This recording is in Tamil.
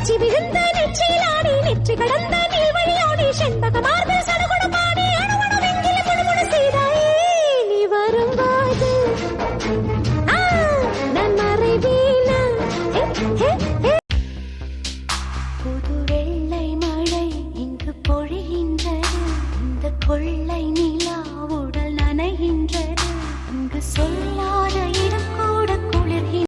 நெச்சி விழுந்த நெச்சியிலாடி நெற்றி கடந்த நீர் வழியோடி செண்பகமார்ந்த சடுகுட பாடி அணுவணு வெங்கில குடுமுடு செய்தாயே நீ வரும்போது. நான் மறைவீனா? புது வெள்ளை மழை இங்கு பொழிகின்றது. இந்த கொள்ளை நிலா உடல் நனைகின்றது. இங்கு சொல்ல